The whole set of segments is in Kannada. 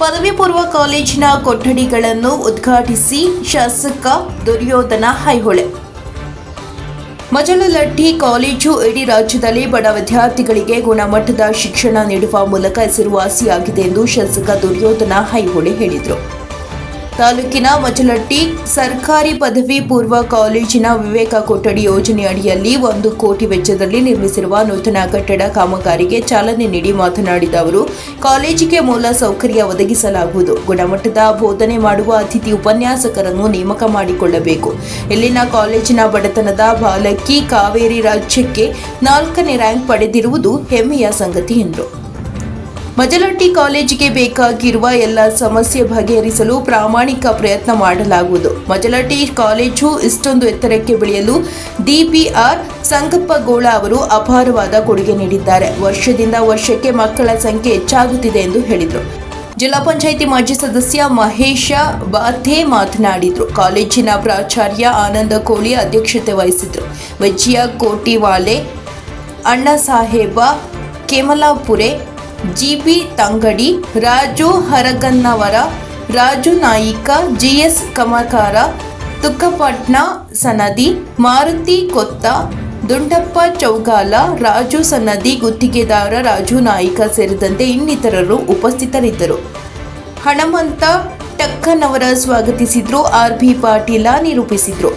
ಪದವಿ ಪೂರ್ವ ಕಾಲೇಜಿನ ಕೊಠಡಿಗಳನ್ನು ಉದ್ಘಾಟಿಸಿ ಶಾಸಕ ದುರ್ಯೋಧನ ಹೈಹೊಳೆ. ಮಜಲಲಟ್ಟಿ ಕಾಲೇಜು ಇಡೀ ರಾಜ್ಯದಲ್ಲಿ ಬಡ ವಿದ್ಯಾರ್ಥಿಗಳಿಗೆ ಗುಣಮಟ್ಟದ ಶಿಕ್ಷಣ ನೀಡುವ ಮೂಲಕ ಹೆಸರುವಾಸಿಯಾಗಿದೆ ಎಂದು ಶಾಸಕ ದುರ್ಯೋಧನ ಹೈಹೊಳೆ ಹೇಳಿದರು. ತಾಲೂಕಿನ ಮಜಲಟ್ಟಿ ಸರ್ಕಾರಿ ಪದವಿ ಪೂರ್ವ ಕಾಲೇಜಿನ ವಿವೇಕ ಕೊಠಡಿ ಯೋಜನೆ ಅಡಿಯಲ್ಲಿ ಒಂದು ಕೋಟಿ ವೆಚ್ಚದಲ್ಲಿ ನಿರ್ಮಿಸಿರುವ ನೂತನ ಕಟ್ಟಡ ಕಾಮಗಾರಿಗೆ ಚಾಲನೆ ನೀಡಿ ಮಾತನಾಡಿದ ಅವರು, ಕಾಲೇಜಿಗೆ ಮೂಲ ಸೌಕರ್ಯ ಒದಗಿಸಲಾಗುವುದು. ಗುಣಮಟ್ಟದ ಬೋಧನೆ ಮಾಡುವ ಅತಿಥಿ ಉಪನ್ಯಾಸಕರನ್ನು ನೇಮಕ ಮಾಡಿಕೊಳ್ಳಬೇಕು. ಇಲ್ಲಿನ ಕಾಲೇಜಿನ ಬಡತನದ ಬಾಲಕಿ ಕಾವೇರಿ ರಾಜ್ಯಕ್ಕೆ ನಾಲ್ಕನೇ ರ್ಯಾಂಕ್ ಪಡೆದಿರುವುದು ಹೆಮ್ಮೆಯ ಸಂಗತಿ ಎಂದರು. ಮಜಲಟ್ಟಿ ಕಾಲೇಜಿಗೆ ಬೇಕಾಗಿರುವ ಎಲ್ಲ ಸಮಸ್ಯೆ ಬಗೆಹರಿಸಲು ಪ್ರಾಮಾಣಿಕ ಪ್ರಯತ್ನ ಮಾಡಲಾಗುವುದು. ಮಜಲಟ್ಟಿ ಕಾಲೇಜು ಇಷ್ಟೊಂದು ಎತ್ತರಕ್ಕೆ ಬೆಳೆಯಲು ಡಿಪಿಆರ್ ಸಂಗಪ್ಪಗೌಳ ಅವರು ಅಪಾರವಾದ ಕೊಡುಗೆ ನೀಡಿದ್ದಾರೆ. ವರ್ಷದಿಂದ ವರ್ಷಕ್ಕೆ ಮಕ್ಕಳ ಸಂಖ್ಯೆ ಹೆಚ್ಚಾಗುತ್ತಿದೆ ಎಂದು ಹೇಳಿದರು. ಜಿಲ್ಲಾ ಪಂಚಾಯಿತಿ ಮಾಜಿ ಸದಸ್ಯ ಮಹೇಶ ಬಾಥೆ ಮಾತನಾಡಿದರು. ಕಾಲೇಜಿನ ಪ್ರಾಚಾರ್ಯ ಆನಂದ ಕೋಳಿ ಅಧ್ಯಕ್ಷತೆ ವಹಿಸಿದರು. ವಿಜಯ ಕೋಟಿವಾಲೆ ಅಣ್ಣ ಸಾಹೇಬ ಕೆಮಲಾಪುರೆ ಜಿಬಿ ತಂಗಡಿ, ರಾಜು ಹರಗನ್ನವರ, ರಾಜು ನಾಯಿಕ, ಜಿಎಸ್ ಕಮಕಾರ ತುಕ್ಕಪಟ್ನ ಸನದಿ, ಮಾರುತಿ ಕೊತ್ತ, ದುಂಡಪ್ಪ ಚೌಗಾಲ, ರಾಜು ಸನದಿ, ಗುತ್ತಿಗೆದಾರ ರಾಜು ನಾಯಿಕ ಸೇರಿದಂತೆ ಇನ್ನಿತರರು ಉಪಸ್ಥಿತರಿದ್ದರು. ಹಣಮಂತ ಟಕ್ಕನವರ ಸ್ವಾಗತಿಸಿದ್ರು, ಆರ್ ಬಿ ಪಾಟೀಲ ನಿರೂಪಿಸಿದ್ರು.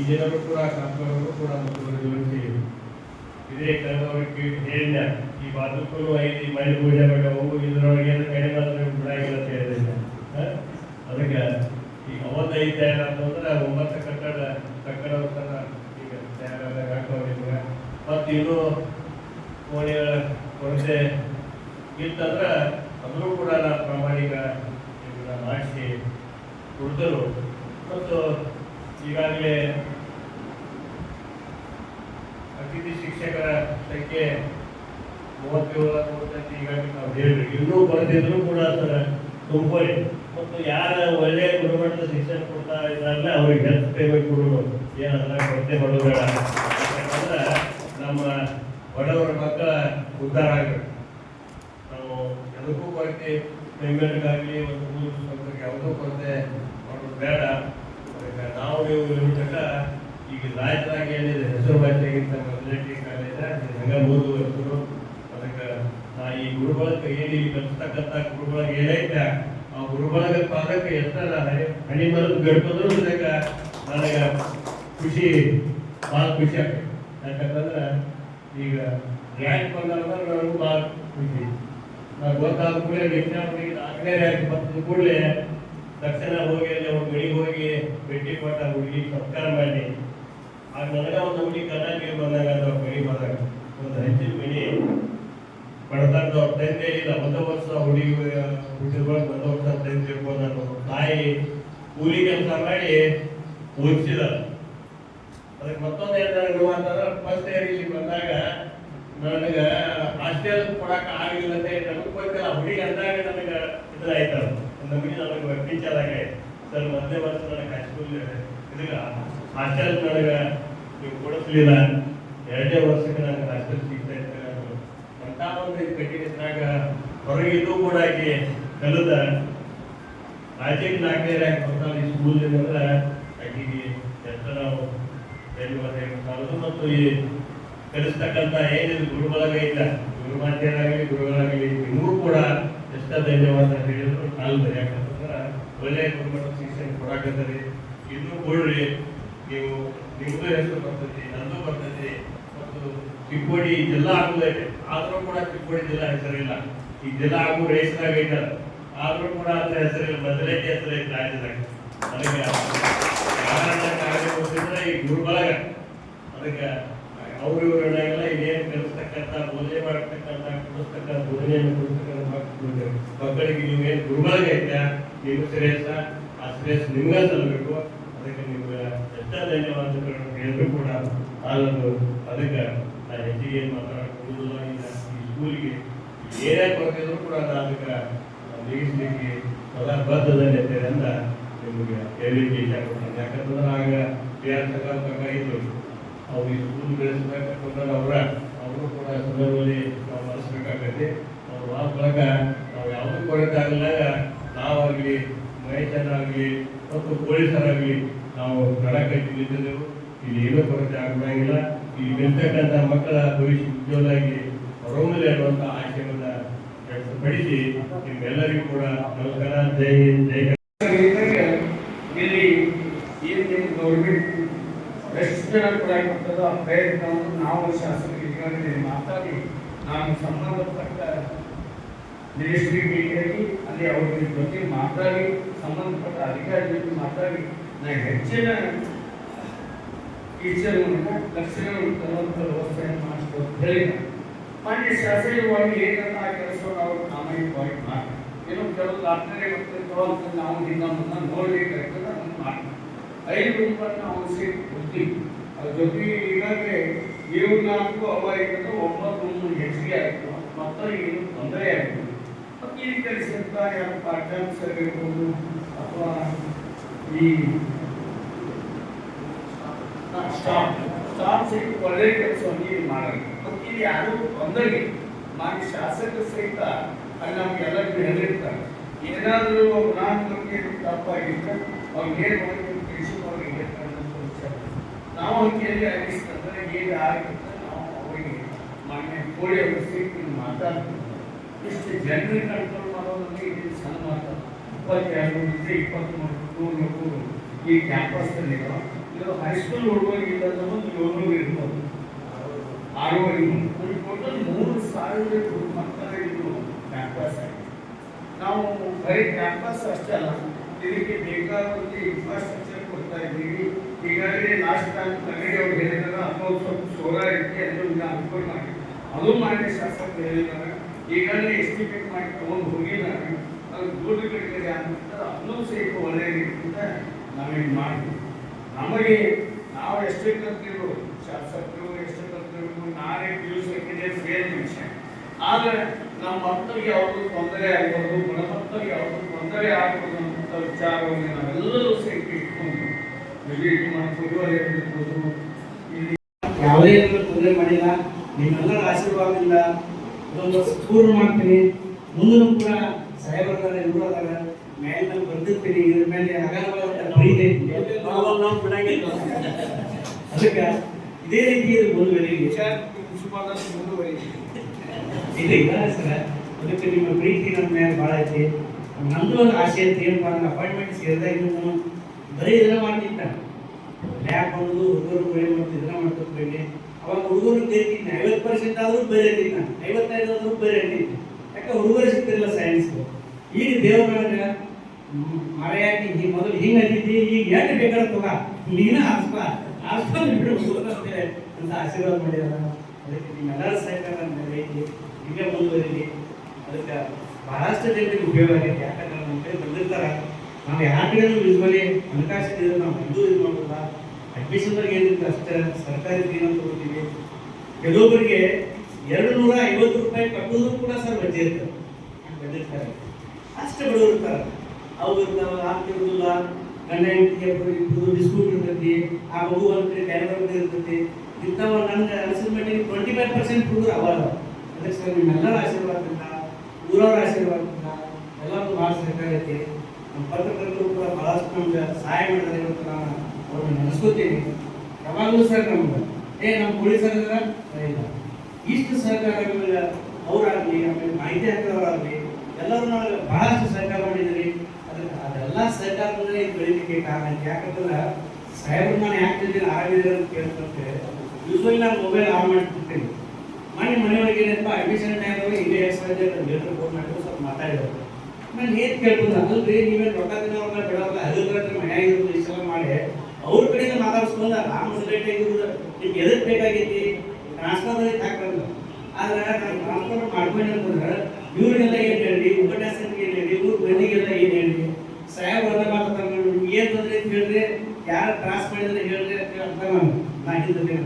ಈ ಜನರು ಕೂಡ ಕಾಕರು ಕೂಡ ಜೋಡಿಸಿ ಇದೇ ಕನ್ನಡಕ್ಕೆ ಹೇಳಿದ ಈ ಬಾದುಕರು ಐದು ಮೈಲ್ ಪೂಜೆ ಹೋಗು ಇದರೊಳಗೆ ಕಡಿಮೆ ಆದ್ರೆ ಬಿಡಾಗಿಲ್ಲ ಅಂತ ಹೇಳಿದೆ? ಅದಕ್ಕೆ ಈಗ ಅವತ್ತು ಐದು ತಯಾರಾದ್ರೆ ಒಂಬತ್ತು ಕಟ್ಟಡ ಕಟ್ಟಡ ಈಗ ತಯಾರಾದಾಗ ಹಾಕೋ ನಿಮ್ಗೆ ಮತ್ತು ಇನ್ನೂ ಕೋಣೆಗಳ ಕೊರತೆ ಇತ್ತಂದ್ರೆ ಅದನ್ನು ಕೂಡ ನಾನು ಪ್ರಾಮಾಣಿಕ ಮಾಡಿಸಿ ಕುಡಿದರು. ಮತ್ತು ಈಗಾಗಲೇ ಅತಿಥಿ ಶಿಕ್ಷಕರ ಸಂಖ್ಯೆ ಮೂವತ್ತೇಳು ಮೂವತ್ತೈದು ಈಗಾಗಲೇ ನಾವು ಹೇಳಿದ್ವಿ. ಇನ್ನೂ ಬರೆದಿದ್ರು ಕೂಡ ಅದರ ತುಂಬಲಿ ಮತ್ತು ಯಾರ ಒಳ್ಳೆಯ ಗುಣಮಟ್ಟದ ಶಿಕ್ಷಣ ಕೊಡ್ತಾ ಇದ್ದಾರಲ್ಲ, ಅವ್ರಿಗೆ ಹೆಲ್ತ್ ಪೇಮೆಂಟ್ ಕೊಡೋದು ಏನಂದ್ರೆ ಕೊರತೆ ಮಾಡೋದು ಬೇಡ. ಯಾಕಂದ್ರೆ ನಮ್ಮ ಬಡವರ ಮಕ್ಕಳ ಉದ್ಧಾರ ಆಗಬೇಕು. ನಾವು ಎದಕ್ಕೂ ಕೊರತೆ ಪೇಮೆಂಟ್ಗಾಗಲಿ ಒಂದು ಮೂರು ಯಾವುದೋ ಕೊರತೆ ಮಾಡೋದು ಬೇಡ. ನಾವು ರಾಜ್ಯದಾಗ ಹೆಸರು ಭಾಷೆಗಿಂತ ಮೊದಲನೇ ಕಾಲೇಜ ಹಂಗ ಮುಂದುವರೆಸಿದ್ರು ಅದಕ್ಕೆ ಈ ಗುರುಬಳಕ ಏನು ಇಲ್ಲಿ ಕಲಿಸ್ತಕ್ಕಂಥ ಗುರುಬಳಗ ಏನೈತೆ ಆ ಗುರುಬಳಗ ಪಾದಕ್ಕೆ ಎಷ್ಟರ ಹಣಿ ಮರದ ಗಡ್ಪದ್ರು ಇದಕ್ಕೆ ನನಗೆ ಖುಷಿ, ಭಾಳ ಖುಷಿ ಆಗ್ತದೆ. ಯಾಕಂತಂದ್ರೆ ಈಗ ರ್ಯಾಂಕ್ ಬಂದಾಗ ನನಗೂ ಭಾಳ ಖುಷಿ. ನಾವು ಗೊತ್ತಾದ ಕೂಡಲೇ ವಿಜ್ಞಾಪನೆಗೆ ನಾಲ್ಕನೇ ರ್ಯಾಂಕ್ ಬಂದ ಕೂಡಲೇ ತಕ್ಷಣ ಹೋಗಿ ಅಲ್ಲಿ ಅವ್ರ ಮನೆಗೆ ಹೋಗಿ ಭೇಟಿ ಕೊಟ್ಟ ಹುಡುಗಿ ಸತ್ಕಾರ ಮಾಡಿ ಆಗ ನನಗೆ ಒಂದು ಹುಡುಗಿ ಕನ್ನಡ ಬಂದಾಗ ಅದು ಬೆಳಿ ಬಂದಾಗ ಒಂದು ಒಂದು ವರ್ಷ ಹುಡುಗಿ ಹುಟ್ಟಿದ್ರೊಳಗೆ ಒಂದು ನಾನು ತಾಯಿ ಕೂಲಿ ಕೆಲಸ ಮಾಡಿ ಓದಿಸಿದ ಅದಕ್ಕೆ ಮತ್ತೊಂದು ಅಂತಂದ್ರೆ ಫಸ್ಟ್ ಇಯರ್ ಬಂದಾಗ ನನಗೆ ಹಾಸ್ಟೆಲ್ ಕೊಡಕ ಆಗಿಲ್ಲ ಅಂತ ನನಗೆ ಗೊತ್ತಿಲ್ಲ ಹುಡುಗಿ ಅಂದಾಗ ನನಗೆ ಇದಾಯ್ತು ನಮಗೆ ನನಗೆ ಟೀಚರ್ ಆಗಿ, ಸರ್ ಮೊದಲನೇ ವರ್ಷ ನನಗೆ ಹೈಸ್ಕೂಲ್ ಇದಕ್ಕೆ ಹಾಸ್ಟೆಲ್ ನನಗೆ ನೀವು ಕೊಡಿಸ್ಲಿಲ್ಲ ಎರಡೇ ವರ್ಷಕ್ಕೆ ನನಗೆ ಹಾಸ್ಟೆಲ್ ಸಿಗ್ತಾ ಇತ್ತು ಅಂತ ಒಂದು ಇದು ಕಟ್ಟಿದಾಗ ಹೊರಗಿದ್ದು ಕೂಡ ಆಕೆ ಕಲಿತ ರಾಜ್ಯಕ್ಕೆ ನಾಲ್ಕನೇ ರ್ಯಾಂಕ್ ಬರ್ತಾಳೆ ಈ ಸ್ಕೂಲ್ ಅಂದ್ರೆ ಆಕೆಗೆ ಎಷ್ಟು ನಾವು ಹೇಳ್ಬೇಕಾದ್ರು ಮತ್ತು ಈ ಕಲಿಸ್ತಕ್ಕಂಥ ಏನಿದೆ ಗುರುಗಳಾಗ ಇಲ್ಲ. ಗುರುಮಾತೆಯರಾಗಲಿ, ಗುರುಗಳಾಗಲಿ ನಿಮಗೂ ಕೂಡ ಎಷ್ಟ ಧನ್ಯವಾದ ಹೇಳಿದ್ರು. ಕಾಲು ಯಾಕಂತಂದ್ರೆ ಒಳ್ಳೆಯ ಗುರುಮಟ್ಟದ ಶಿಕ್ಷಣ ಕೊಡಾಕತ್ತರಿ. ಇನ್ನೂ ಕೊಡ್ರಿ ನೀವು ನಿಮ್ಮದು ಹೆಸರು ಬರ್ತೈತಿ, ನಂದು ಬರ್ತೈತಿ, ಮತ್ತು ಚಿಕ್ಕೋಡಿ ಇದೆಲ್ಲ ಆಗುದೈತೆ ಆದ್ರೂ ಕೂಡ ಚಿಕ್ಕೋಡಿ ಜಿಲ್ಲಾ ಹೆಸರಿಲ್ಲ. ಈ ಜಿಲ್ಲಾ ಆಗು ಐತಲ್ಲ ಆದ್ರೂ ಕೂಡ ಅದರ ಹೆಸರಿಲ್ಲ. ಬದಲೈತಿ ಹೆಸರು ಐತೆ ರಾಜ್ಯದಾಗ. ಅದಕ್ಕೆ ಕಾರಣ ಈ ಗುರುಗಳಾಗ ಅದಕ್ಕೆ ಅವರು ಇವರೆಲ್ಲ ಇದೇನು ಕಲಿಸ್ತಕ್ಕಂಥ ಬೋಧನೆ ಮಾಡತಕ್ಕಂಥ, ಕೊಡಿಸ್ತಕ್ಕಂಥ ಬೋಧನೆಯನ್ನು ಕೊಡಿಸ್ತಕ್ಕಂಥ ಮಕ್ಕಳು- ಮಕ್ಕಳಿಗೆ ನೀವೇನು ಗುರುಗಳಾಗ ಐತೆ ನೀವು ಶ್ರೇಯಸ್ಸ ಆ ಶ್ರೇಯಸ್ ನಿಮ್ಗೆ ಸಲ್ಲಬೇಕು ಅದಕ್ಕೆ ನಿಮ್ಗೆ ಎಷ್ಟ ಧನ್ಯವಾದಗಳನ್ನು ಹೇಳಿದ್ರು ಕೂಡ ಆಗದು ಅದಕ್ಕೆ ನಾನು ಹೆಚ್ಚಿಗೆ ಏನು ಮಾತಾಡೋದಿಲ್ಲ ಈ ಸ್ಕೂಲಿಗೆ ಏನೇ ಕೊರತಿದ್ರು ಕೂಡ ನಾನು ಅದಕ್ಕೆ ನೀಗಿಸ್ಲಿಕ್ಕೆ ಸದಾ ಬದ್ಧದಲ್ಲಿ ಅಂತ ನಿಮಗೆ ಹೇಳಲಿಕ್ಕೆ ಇಷ್ಟಪಡ್ತಾರೆ ಯಾಕಂತಂದ್ರೆ ಆಗ ಬಿ ಆರ್ ಸರ್ಕಾರ ಇದ್ರು. ಅವ್ರು ಈ ಸ್ಕೂಲ್ ಬೆಳೆಸ್ಬೇಕಂತಂದ್ರೆ ಅವರ, ಅವರು ಕೂಡ ಸಂದರ್ಭದಲ್ಲಿ ನಾವು ಬಳಸಬೇಕಾಗತ್ತೆ ಅವ್ರು ಆ ಬಳಕ ನಾವು ಯಾವುದೂ ಕೊರತೆ ಆಗಲಾಗ ನಾವಾಗಲಿ ಮಹೇಶನಾಗಲಿ ಮತ್ತು ಪೊಲೀಸರಾಗಲಿ ನಾವು ಕಟ್ಟಿ ನಿಂತಿದ್ದೆವು. ಇಲ್ಲಿ ಏನೂ ಕೊರತೆ ಆಗಬಾಗಿಲ್ಲ. ಇಲ್ಲಿ ಬೆಳ್ತಕ್ಕಂಥ ಮಕ್ಕಳ ಭವಿಷ್ಯ ಉಜ್ವಲಾಗಿ ಹೊರಮಲ್ಲಿ ಅನ್ನುವಂಥ ಆಶಯವನ್ನು ವ್ಯಕ್ತಪಡಿಸಿ ನಿಮ್ಮೆಲ್ಲರಿಗೂ ಕೂಡ ನಮಸ್ಕಾರ. ಜೈ ಜೈ. ಇಲ್ಲಿ ಏನು ಗೌರ್ಮೆಂಟ್ ಎಷ್ಟು ಕೊಡಾಕತ್ತದೋ ಆ ಪ್ರಯತ್ನವನ್ನು ನಾವು ಶಾಸಕರು ಈಗಾಗಲೇ ಮಾತಾಡಿ, ನಾನು ಸಂಬಂಧಪಟ್ಟ ಮಿನಿಸ್ಟ್ರಿ ಅಲ್ಲಿ ಅವ್ರ ಜೊತೆ ಮಾತಾಡಿ ಸಂಬಂಧಪಟ್ಟ ಅಧಿಕಾರಿ ಜೊತೆ ಮಾತಾಡಿ ನಾ ಹೆಚ್ಚಿನ ಟೀಚರ್ಗಳನ್ನ ಲಕ್ಷಣಗಳು ತರುವಂಥ ವ್ಯವಸ್ಥೆಯನ್ನು ಮಾಡಿಸ್ಬೋದು ಹೇಳಿದ ಮಾನ್ಯ ಶಾಸಕವಾಗಿ ಏನಂತ ಆ ಕೆಲಸವನ್ನು ಅವರು ಪ್ರಾಮಾಣಿಕವಾಗಿ ಮಾಡಿ ಏನೋ ಕೆಲವು ದಾಖಲೆ ಬರ್ತಿರ್ತಾವ ಅಂತ ನಾವು ಹಿಂದೆ ಮುಂದೆ ನೋಡ್ಬೇಕಾಗ್ತದೆ ಅದನ್ನು ಮಾಡಿ ಐದು ರೂಪಾಯಿ ನಾವು ಸೇರಿ ಕೊಡ್ತೀವಿ ಅದ್ರ ಜೊತೆ ಈಗಾಗಲೇ ಏಳು ನಾಲ್ಕು ಅವರಿಂದ ಒಂಬತ್ತು ರೂಮ್ ಹೆಚ್ಚಿಗೆ ಆಯಿತು ಮತ್ತು ಏನು ತೊಂದರೆ ಆಯಿತು ಮತ್ತು ಈ ಕೆಲಸ ಯಾರು ಪಾರ್ಟ್ ಟೈಮ್ ಸರ್ ಇರ್ಬೋದು ಅಥವಾ ಈ ಸ್ಟಾಫ್ ಸ್ಟಾಫ್ ಸಹಿತ ಒಳ್ಳೆ ಕೆಲಸವನ್ನು ಇಲ್ಲಿ ಮಾಡಲ್ಲ ಮತ್ತು ಇಲ್ಲಿ ಯಾರು ಇಲ್ಲ. ಮಾನ್ಯ ಶಾಸಕರು ಸಹಿತ ಅಲ್ಲಿ ನಮಗೆಲ್ಲ ಹೇಳಿರ್ತಾರೆ ಏನಾದರೂ ನಾನು ತಪ್ಪಾಗಿದ್ದರೆ ಅವ್ರಿಗೆ ಏನು ಮಾಡಿ ತಿಳಿಸಿದವ್ರಿಗೆ ಹೇಳ್ತಾರೆ ಅಂತ ವಿಚಾರ. ನಾವು ಕೇಳಿ ಆಗಿಸ್ತಂದ್ರೆ ಏನು ಆಗುತ್ತೆ ನಾವು ಅವರಿಗೆ ಮಾನ್ಯ ಕೋಳಿ ಅವ್ರ ಸಹಿತ ಮಾತಾಡ್ತೀವಿ ಇಷ್ಟು ಜನರಿಗೆ ಕಂಟ್ರೋಲ್ ಮಾಡೋದಂದ್ರೆ ಇದು ಸಣ್ಣ ಮಾತು ಇಪ್ಪತ್ತೆರಡು ಅಂದರೆ ಇಪ್ಪತ್ತ್ಮೂರು ನೂರು ನೂರು ಈ ಕ್ಯಾಂಪಸ್ನಲ್ಲಿ ಇದು ಹೈಸ್ಕೂಲ್ ಹುಡುಗರಿಗಿಂತ ಏಳ್ನೂರು ಇರ್ಬೋದು. ಆರೂವರೆ ಟೋಟಲ್ ಮೂರು ಸಾವಿರ ಮಕ್ಕಳ ಇದು ಕ್ಯಾಂಪಸ್ ಆಗಿದೆ ನಾವು ಬರೀ ಕ್ಯಾಂಪಸ್ ಅಷ್ಟೇ ಅಲ್ಲ, ಇದಕ್ಕೆ ಬೇಕಾದಂತೆ ಇನ್ಫ್ರಾಸ್ಟ್ರಕ್ಚರ್ ಕೊಡ್ತಾ ಇದ್ದೀವಿ. ಈಗಾಗಲೇ ಲಾಸ್ಟ್ ಟೈಮ್ ಕನ್ನಡಿ ಅವ್ರು ಹೇಳಿದಾಗ ಅಥವಾ ಸ್ವಲ್ಪ ಸೋಲಾರ್ ಇರುತ್ತೆ ಅದರಿಂದ ಅನುಕೂಲ ಮಾಡಿ ಅದು ಮಾಡಿ ಶಾಸಕರು ಹೇಳಿದಾಗ ಈಗಾಗಲೇ ಎಸ್ಟಿಮೇಟ್ ಮಾಡಿ ತೊಗೊಂಡು ಹೋಗಿದ್ದಾರೆ. ದುಡ್ಡು ಕಟ್ಟಿದೆ ಅಂತ ಅದನ್ನೂ ಸಹಿತ ಒಳ್ಳೆಯ ರೀತಿಯಿಂದ ನಾವೇನು ಮಾಡ್ತೀವಿ ನಮಗೆ ನಾವು ಎಷ್ಟೇ ಕಲ್ತಿರು ಶಾಸಕರು ಎಷ್ಟೇ ಕಲ್ತಿರು ನಾನೇ ಪಿ ಯು ಇಯರ್ ಫೇಲ್ ವಿಷಯ ಆದರೆ ನಮ್ಮ ಮಕ್ಕಳಿಗೆ ಯಾವುದು ತೊಂದರೆ ಆಗ್ಬಾರ್ದು ಗುಣಮಕ್ಕಳಿಗೆ ಯಾವುದು ತೊಂದರೆ ಆಗ್ಬಾರ್ದು ಅಂತ ವಿಚಾರವನ್ನು ನಾವೆಲ್ಲರೂ ಸಹಿತ ಇಟ್ಕೊಂಡು ಇರ್ಬೋದು ಇಲ್ಲಿ ಯಾವುದೇ ತೊಂದರೆ ಮಾಡಿಲ್ಲ, ನಿಮ್ಮೆಲ್ಲರ ಆಶೀರ್ವಾದದಿಂದ ಒಂದು ಪೂರ್ಣ ಮಾಡ್ತೀನಿ. ಮುಂದಿನ ಕೂಡ ಸಾಹೇಬರದಾರ ಎಲ್ಲರೂ ಅದಾರ ಮೇಲೆ ನಾನು ಬರ್ತಿರ್ತೀನಿ ಇದ್ರ ಮೇಲೆ ಪ್ರೀತಿ ಐತಿ. ಅದಕ್ಕೆ ಇದೇ ರೀತಿ ಇದು ಮುಂದುವರಿಲಿ. ವಿಚಾರ ಮುನ್ಸಿಪಾಲ್ದಾರ್ ಮುಂದುವರಿದೆ ಇದು ಸರ್. ಅದಕ್ಕೆ ನಿಮ್ಮ ಪ್ರೀತಿ ನಮ್ಮ ಮೇಲೆ ಭಾಳ ಐತಿ. ನಮ್ದು ಒಂದು ಆಸೆ ಐತಿ ಏನಪ್ಪ ಅಂದ್ರೆ ಅಪಾಯಿಂಟ್ಮೆಂಟ್ ಸೇರಿದಾಗ ನಾನು ಬರೀ ಇದನ್ನ ಮಾಡ್ತಿದ್ದ. ಲ್ಯಾಬ್ ಮಾಡೋದು ಹುಡುಗರು ಬೇರೆ ಮತ್ತು ಇದನ್ನ ಮಾಡ್ತಿದ್ದೆ ಅವಾಗ ಹುಡುಗರು ಕರಿತಿದ್ದೆ ಐವತ್ತು ಪರ್ಸೆಂಟ್ ಆದರೂ ಬೇರೆ ಐವತ್ತೈದು ಆದರೂ ಬೇರೆ ಹುಡುಗರು ಸಿಗ್ತಿರಲಿಲ್ಲ ಸೈನ್ಸ್ ಈಗ ದೇವ್ರ ಮರೆಯಾಗಿ ಈ ಮೊದಲು ಹಿಂಗೆ ಅಂದಿದ್ದಿ ಈಗ ಎಷ್ಟು ಬೇಕಾದ್ರೆ ತಗ. ನೀನ ಆಸ್ಪ ಅಂತೇಳಿ ಅಂತ ಆಶೀರ್ವಾದ ಮಾಡಿದಾರ. ಅದಕ್ಕೆ ನಿಮ್ಮೆಲ್ಲರ ಸಹಕಾರ ಐತಿ ಹಿಂಗೆ ಮುಂದುವರಿಲಿ. ಅದಕ್ಕೆ ಬಹಳಷ್ಟು ಜನರಿಗೆ ಉಪಯೋಗ ಆಗೈತೆ. ಯಾಕಂದ್ರೆ ನಮ್ಮ ಕಡೆ ಬಂದಿರ್ತಾರ. ನಾವು ಯಾರ ಕಡೆನೂ ಯೂಸ್ವಲಿ ಹಣಕಾಸು ಇದ್ರೆ ನಾವು ಇದು ಇದು ಮಾಡೋಲ್ಲ ಅಡ್ಮಿಷನ್ದಾಗ ಏನಿರುತ್ತೆ ಅಷ್ಟೇ. ಸರ್ಕಾರಿ ಏನಂತ ತಗೋತೀವಿ ಕೆಲವೊಬ್ಬರಿಗೆ ಎರಡು ನೂರ ಐವತ್ತು ರೂಪಾಯಿ ಕಟ್ಟೋದು ಕೂಡ ಸರ್ ಬಡ್ಡಿ ಇರ್ತದೆ. ಬಂದಿರ್ತಾರೆ ಅಷ್ಟೇ ಬಿಡೋರು ಇರ್ತಾರೆ. ಅವು ಇರ್ತಾವ ಆಗ್ತಿರೋದಿಲ್ಲ ಗಂಡ ಹೆಂಡತಿಗೆ ಇಬ್ಬರು ಡಿಸ್ಪ್ಯೂಟ್ ಇರ್ತೈತಿ. ಆ ಮಗು ಒಂದು ಕಡೆ ಇರ್ತೈತಿ. ಇಂಥವು ನನ್ಗೆ ಅನಿಸಿದ ಮಟ್ಟಿಗೆ ಟ್ವೆಂಟಿ ಫೈವ್ ಪರ್ಸೆಂಟ್ ಹುಡುಗರು ಅವಾಗ ಅದಕ್ಕೆ ಸರ್ ನಿಮ್ಮೆಲ್ಲರ ಆಶೀರ್ವಾದದಿಂದ ಊರವ್ರ ಆಶೀರ್ವಾದದಿಂದ ಎಲ್ಲರಿಗೂ ಭಾಳ ಸಹಕಾರೈತಿ ನಮ್ಮ ಪತ್ರಕರ್ತರು ಕೂಡ ಭಾಳಷ್ಟು ನಮ್ಗೆ ಸಹಾಯ ಮಾಡಿದ್ರೆ ಇವತ್ತು ನಾನು ಅವ್ರನ್ನ ನೆನೆಸ್ಕೋತೀನಿ ಯಾವಾಗಲೂ ಸರ್ ನಮ್ಗೆ. ಏ, ನಮ್ಮ ಪೊಲೀಸರ ಇಲ್ಲ. ಇಷ್ಟು ಸಹಕಾರ ಅವರಾಗಲಿ ಆಮೇಲೆ ಮಾಹಿತಿ ಹಾಕೋರಾಗಲಿ ಎಲ್ಲರೂ ಬಹಳಷ್ಟು ಸಹಕಾರ ಮಾಡಿದ್ರಿ. ಅದಕ್ಕೆ ಅದೆಲ್ಲ ಸಹಕಾರದಲ್ಲೇ ಬೆಳೀಲಿಕ್ಕೆ ಕಾರಣ ಯಾಕಂತಂದ್ರೆ ಸಾಹೇಬ್ರು ನಾನು ಯಾಕೆ ಆರಾಮಿದ್ರೆ ಅಂತ ಕೇಳ್ತಂತೆ ಯೂಸ್ವಲಿ ನಾನು ಮೊಬೈಲ್ ಆನ್ ಮಾಡ್ತಿರ್ತೀನಿ. ಮನೆ ಮನೆಯೊಳಗೆ ಏನಪ್ಪ ಅಡ್ಮಿಷನ್ ಟೈಮ್ ಇದೇ ಎಕ್ಸ್ಪೈರ್ ಹೇಳ್ತಾರೆ ಫೋನ್ ಮಾಡಿದ್ರು ಸ್ವಲ್ಪ ಮಾತಾಡಿದ್ರು. ನಾನು ಏನು ಕೇಳ್ಬೋದು? ಅದಲ್ರಿ ನೀವೇನು ರೊಕ್ಕ ತಿನ್ನೋರ್ನ ಬಿಡೋಲ್ಲ ಅದ್ರ ಮನ್ಯಾಗ ಇರೋದು ಇಷ್ಟೆಲ್ಲ ಮಾಡಿ, ಅವ್ರ ಕಡೆಯಿಂದ ಮಾತಾಡಿಸ್ಕೊಂಡು ರೇಟ್ ಆಗಿರೋದು ನಿಮ್ಗೆ ಎದಕ್ಕೆ ಬೇಕಾಗೈತಿ ಟ್ರಾನ್ಸ್ಫರ್ ಹಾಕಲ್ಲ ಆದ್ರೆ ನಾನು ಟ್ರಾನ್ಸ್ಫರ್ ಮಾಡ್ಕೊಂಡು ಅಂತಂದ್ರೆ ಇವ್ರಿಗೆಲ್ಲ ಏನು ಹೇಳಿ ಉಪನ್ಯಾಸಕ್ಕೆ ಏನ್ ಹೇಳಿ ಇವ್ರ ಬೆನ್ನಿಗೆಲ್ಲ ಏನ್ ಹೇಳಿ ಸಾಹೇಬ್ ಎಲ್ಲ ಮಾತಾಡ್ತಾರೆ ನಿಮ್ಗೆ ಏನ್ ತೊಂದರೆ ಅಂತ ಹೇಳಿದ್ರೆ, ಯಾರು ಟ್ರಾನ್ಸ್ಫರ್ ಮಾಡಿದ್ರೆ ಹೇಳಿದ್ರೆ ಅಂತ ನಾನು ನಾ ಹಿಂದೆ